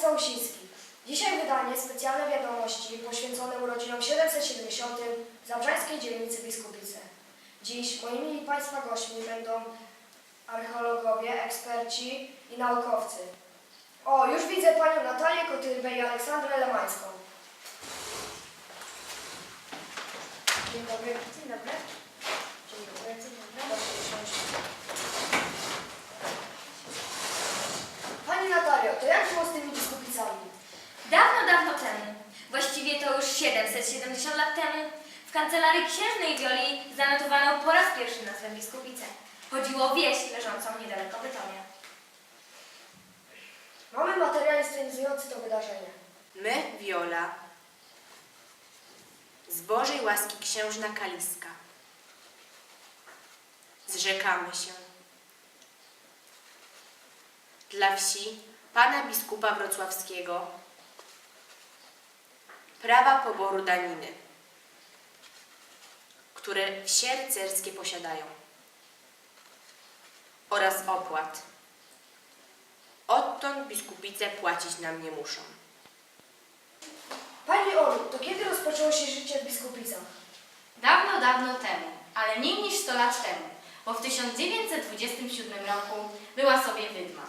Całsiński. Dzisiaj wydanie specjalne wiadomości poświęcone urodzinom 770 w zabrzańskiej dzielnicy Biskupice. Dziś moimi Państwa gośćmi będą archeologowie, eksperci i naukowcy. O, już widzę Panią Natalię Kotylbę i Aleksandrę Lemańską. Dzień dobry. Dzień dobry. Dzień dobry. Dzień dobry. Proszę usiąść. Pani Natalio, to jak było z tymi biskupicami? Dawno, dawno temu, właściwie to już 770 lat temu, w kancelarii księżnej Wioli zanotowano po raz pierwszy nazwę biskupice. Chodziło o wieś leżącą niedaleko Bytomia. Mamy materiał inscenizujący to wydarzenie. My, Wiola, z Bożej łaski księżna Kaliska, zrzekamy się dla wsi pana biskupa wrocławskiego prawa poboru daniny, które wsie rycerskie posiadają oraz opłat. Odtąd biskupice płacić nam nie muszą. Pani Olu, to kiedy rozpoczęło się życie w biskupicach? Dawno, dawno temu, ale mniej niż 100 lat temu, bo w 1927 roku była sobie wydma.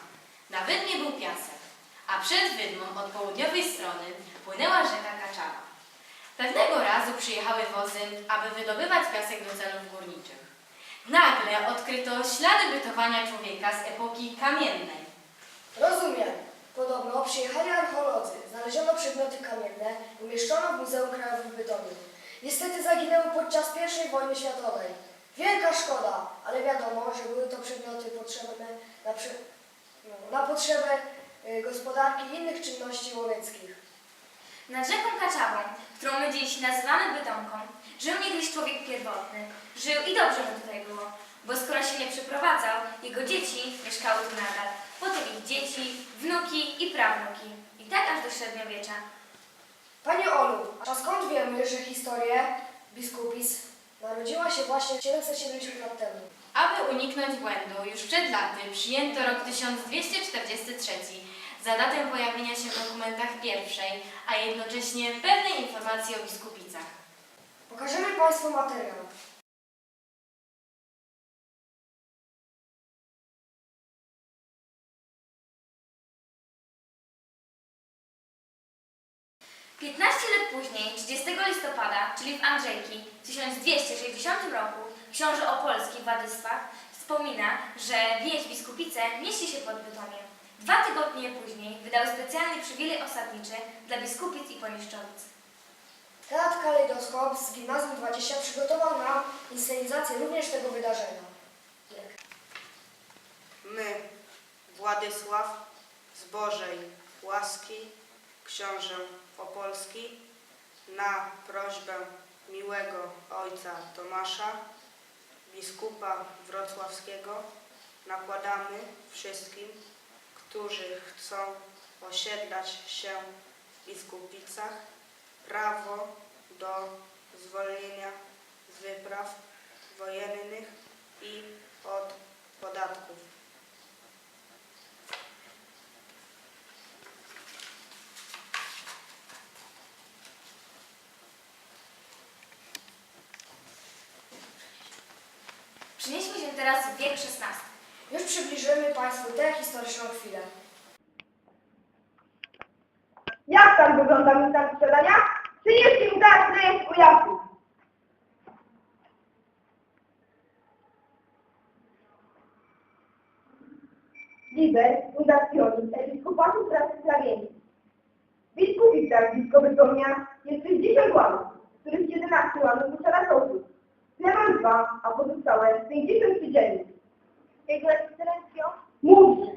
Na wydmie był piasek, a przed wydmą od południowej strony płynęła rzeka Kaczawa. Pewnego razu przyjechały wozy, aby wydobywać piasek do celów górniczych. Nagle odkryto ślady bytowania człowieka z epoki kamiennej. Rozumiem. Podobno przyjechali archeolodzy, znaleziono przedmioty kamienne, umieszczono w Muzeum Krajowym w Bytomiu. Niestety zaginęły podczas I wojny światowej. Wielka szkoda, ale wiadomo, że były to przedmioty potrzebne na, przy... no, na potrzebę gospodarki i innych czynności łowieckich. Nad rzeką Kaczawą, którą my dziś nazywamy Bytomką, żył niegdyś człowiek pierwotny. Żył i dobrze mu tutaj było, bo skoro się nie przeprowadzał, jego dzieci mieszkały tu nadal. Potem ich dzieci, wnuki i prawnuki. I tak aż do średniowiecza. Panie Olu, a skąd wiemy, że historia biskupic narodziła się właśnie 770 lat temu? Aby uniknąć błędu, już przed laty przyjęto rok 1243 za datę pojawienia się w dokumentach pierwszej, a jednocześnie pewnej informacji o biskupicach. Pokażemy Państwu materiał. Piętnaście lat później, 30 listopada, czyli w Andrzejki, w 1260 roku, książę opolski Władysław wspomina, że wieś Biskupice mieści się pod Bytomiem. Dwa tygodnie później wydał specjalny przywilej osadniczy dla biskupic i poniszczowic. Teatr Kalejdoskop z Gimnazjum 20 przygotował nam inscenizację również tego wydarzenia. My, Władysław z Bożej łaski, książę Opolski, na prośbę miłego ojca Tomasza, biskupa wrocławskiego, nakładamy wszystkim, którzy chcą osiedlać się w biskupicach, prawo do zwolnienia z wypraw wojennych i od podatków. Przenieśmy się teraz wiek XVI. Już przybliżymy Państwu tę historyczną chwilę. Jak tam wygląda mi tam sprzedania? Przynieście mi teraz rejestr ujazdów. Liber Fundationis Episcopatum Transflaviensis. Biskupica blisko Bytomia jest 60 łanów, z których 11 łanów posiada sołtys. Ja mam dwa, a pozostałe 53 dzielnic. Jego ekscelencjo? Mów!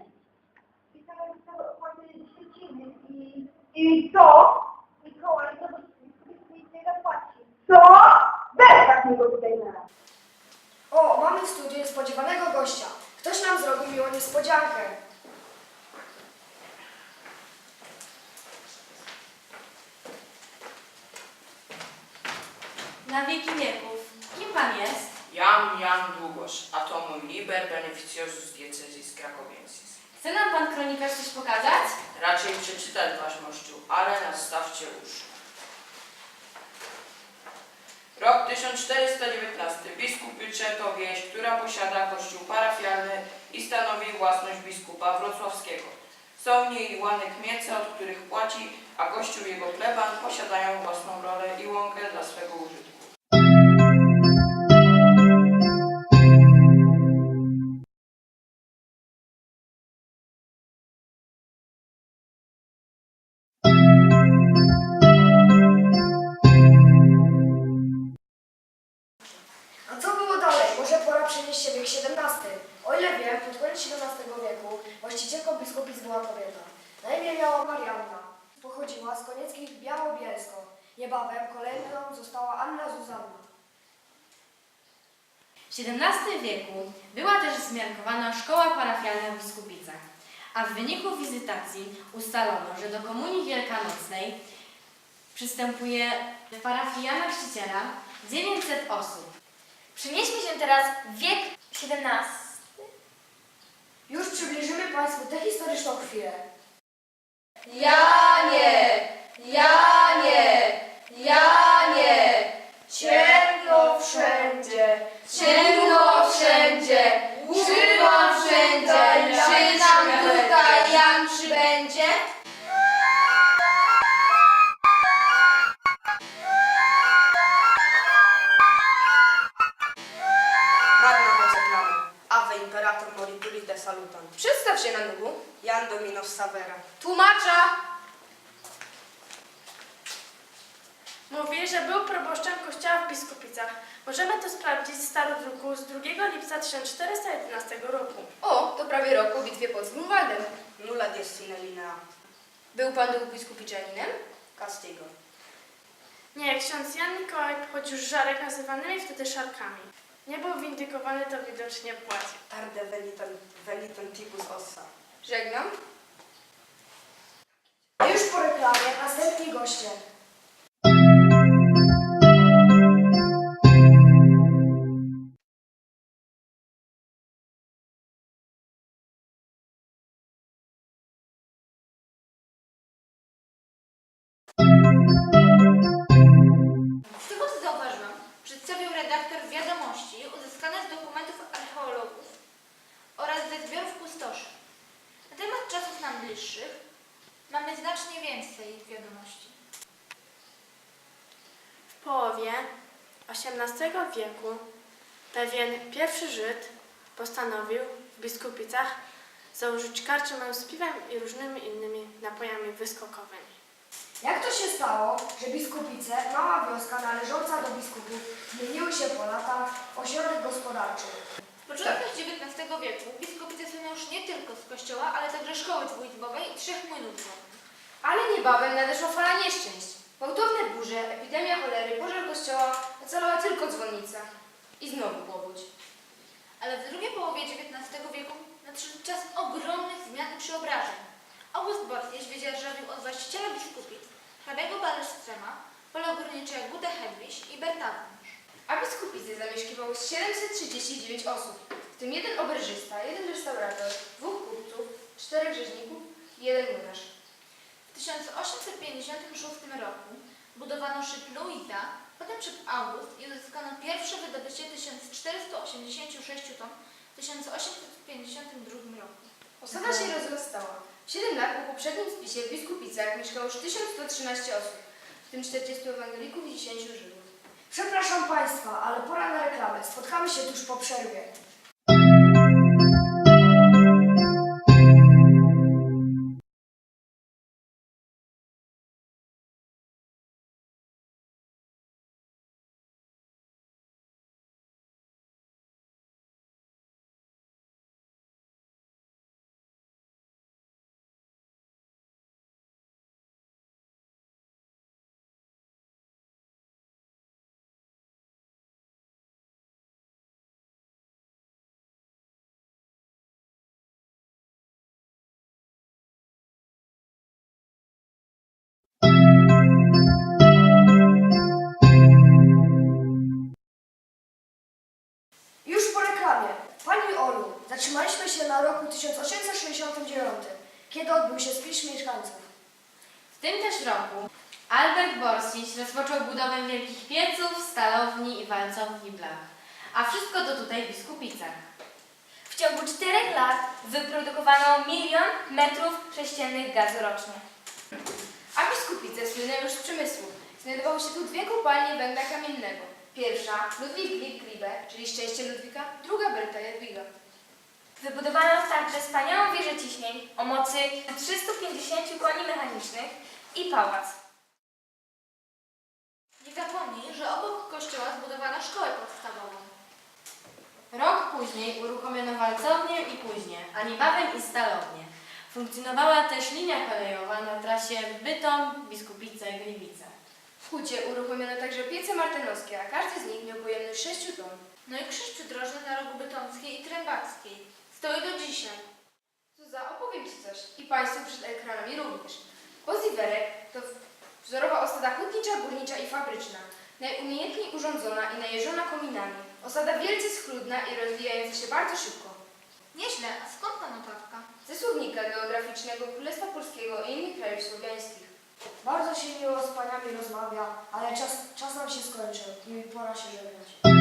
Pisane zostały opłaty trzeciny i... I co? Mikołaj to nic nie zapłaci. Co? Weź tak mi go tutaj na raz. O, mamy w studiu niespodziewanego gościa. Ktoś nam zrobił miłą niespodziankę. Na wieki wieków, kim pan jest? Jam Jan Długosz, a to mój liber beneficiosus diecezis krakowiensis. Chce nam pan kronikarz coś pokazać? Raczej przeczytać waszmościu, ale nastawcie uszy. Rok 1419. Biskupycze to wieś, która posiada kościół parafialny i stanowi własność biskupa wrocławskiego. Są w niej łany kmiece, od których płaci, a kościół jego pleban posiadają własną rolę i łąkę dla swego użytku. W wiek XVII. O ile wiem, pod koniec XVII wieku właścicielką biskupic była kobieta. Na imię miała Marianna. Pochodziła z Konieckich Białobielsko. Niebawem kolejną została Anna Zuzanna. W XVII wieku była też zmiarkowana szkoła parafialna w Biskupicach, a w wyniku wizytacji ustalono, że do Komunii Wielkanocnej przystępuje Jana Chrzciciela 900 osób. Przenieśmy się teraz w wiek XVII. Już przybliżymy Państwu tę historyczną chwilę. Janie! Janie! Janie! Ciemno wszędzie! Ciemno wszędzie! Tłumacza! Mówi, że był proboszczem kościoła w Biskupicach. Możemy to sprawdzić z starodruku z 2 lipca 1411 roku. O, to prawie rok po bitwie pod Grunwaldem. Nulla diestine linea. Był pan tu biskupiczaninem? Castigo. Nie, ksiądz Jan Mikołaj pochodził z żarek nazywanymi wtedy szarkami. Nie był windykowany, to widocznie płaci. Tarde velitan, velitantibus ossa. Żegnam. Po reklamie następni goście. Z tego co zauważyłam, redaktor wiadomości uzyskane z dokumentów archeologów oraz ze zbiorów pustoszy. Na temat czasów nam bliższych mamy znacznie więcej wiadomości. W połowie XVIII wieku pewien pierwszy Żyd postanowił w Biskupicach założyć karczmę z piwem i różnymi innymi napojami wyskokowymi. Jak to się stało, że biskupice, mała wioska należąca do biskupów, zmieniły się po latach w ośrodek gospodarczy? W początkach XIX wieku biskupice słyną już nie tylko z kościoła, ale także szkoły dwuizbowej i trzech młynów. Ale niebawem nadeszła fala nieszczęść. Gwałtowne burze, epidemia cholery, pożar kościoła, ocalała tylko dzwonnica. I znowu powódź. Ale w drugiej połowie XIX wieku nadszedł czas ogromnych zmian i przeobrażeń. August Bortieś wydzierżawił od właściciela biskupic, hrabiego Ballerstrema, pole górnicze Gude Hedwig i Bertawnisz. A biskupicy zamieszkiwało 739 osób, w tym jeden oberżysta, jeden restaurator, dwóch kupców, czterech rzeźników i jeden młynarz. W 1856 roku budowano szyb Louisa, potem szyb August i uzyskano pierwsze wydobycie 1486 ton w 1852 roku. Osada się rozrastała. W 7 lat po poprzednim spisie w biskupicach mieszkało już 1113 osób, w tym 40 ewangelików i 10 Żydów. Przepraszam Państwa, ale pora na reklamę. Spotkamy się tuż po przerwie. Kiedy odbył się spis mieszkańców. W tym też roku Albert Borsić rozpoczął budowę wielkich pieców, stalowni i walcowni blach. A wszystko to tutaj w Biskupicach. W ciągu czterech lat wyprodukowano milion metrów sześciennych gazu rocznie. A biskupice słynęły już z przemysłu. Znajdowały się tu dwie kopalnie węgla kamiennego. Pierwsza Ludwig Liebe, czyli szczęście Ludwika, druga Berta Jadwiga. Wybudowano także wspaniałą wieżę ciśnień o mocy 350 koni mechanicznych i pałac. Nie zapomnij, że obok kościoła zbudowano szkołę podstawową. Rok później uruchomiono walcownię i później, a niebawem i stalownię. Funkcjonowała też linia kolejowa na trasie Bytom, Biskupice, Gliwice. W Hucie uruchomiono także piece martynowskie, a każdy z nich miał pojemność 6 ton. No i krzyż przydrożny na rogu Bytomskiej i Trębackiej. Stoi do dzisiaj. Zuza, opowiem Ci coś. I Państwu przed ekranami również. Poziwerek to wzorowa osada hutnicza, górnicza i fabryczna. Najumiejętniej urządzona i najeżona kominami. Osada wielce schludna i rozwijająca się bardzo szybko. Nieźle, a skąd ta notatka? Ze słownika geograficznego Królestwa Polskiego i innych krajów słowiańskich. Bardzo się miło z paniami rozmawia, ale czas, czas nam się skończył i pora się żegnać.